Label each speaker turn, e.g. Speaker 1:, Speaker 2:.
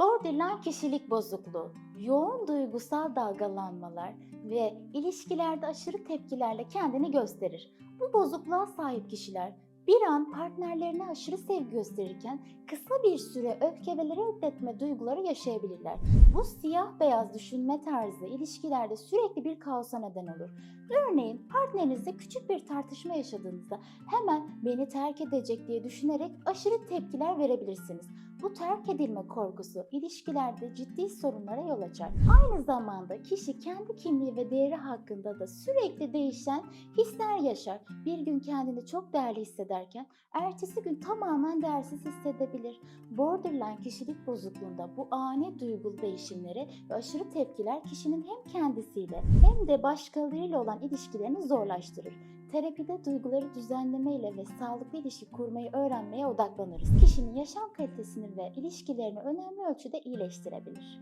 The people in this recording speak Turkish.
Speaker 1: Borderline kişilik bozukluğu, yoğun duygusal dalgalanmalar ve ilişkilerde aşırı tepkilerle kendini gösterir. Bu bozukluğa sahip kişiler bir an partnerlerine aşırı sevgi gösterirken kısa bir süre öfke ve reddetme duyguları yaşayabilirler. Bu siyah beyaz düşünme tarzı ilişkilerde sürekli bir kaosa neden olur. Örneğin partnerinizle küçük bir tartışma yaşadığınızda hemen beni terk edecek diye düşünerek aşırı tepkiler verebilirsiniz. Bu terk edilme korkusu ilişkilerde ciddi sorunlara yol açar. Aynı zamanda kişi kendi kimliği ve değeri hakkında da sürekli değişen hisler yaşar. Bir gün kendini çok değerli hissederken ertesi gün tamamen değersiz hissedebilir. Borderline kişilik bozukluğunda bu ani duygulu değişimleri ve aşırı tepkiler kişinin hem kendisiyle hem de başkalarıyla olan ilişkilerini zorlaştırır. Terapide duyguları düzenlemeyle ve sağlıklı ilişki kurmayı öğrenmeye odaklanırız. Kişinin yaşam kalitesini ve ilişkilerini önemli ölçüde iyileştirebilir.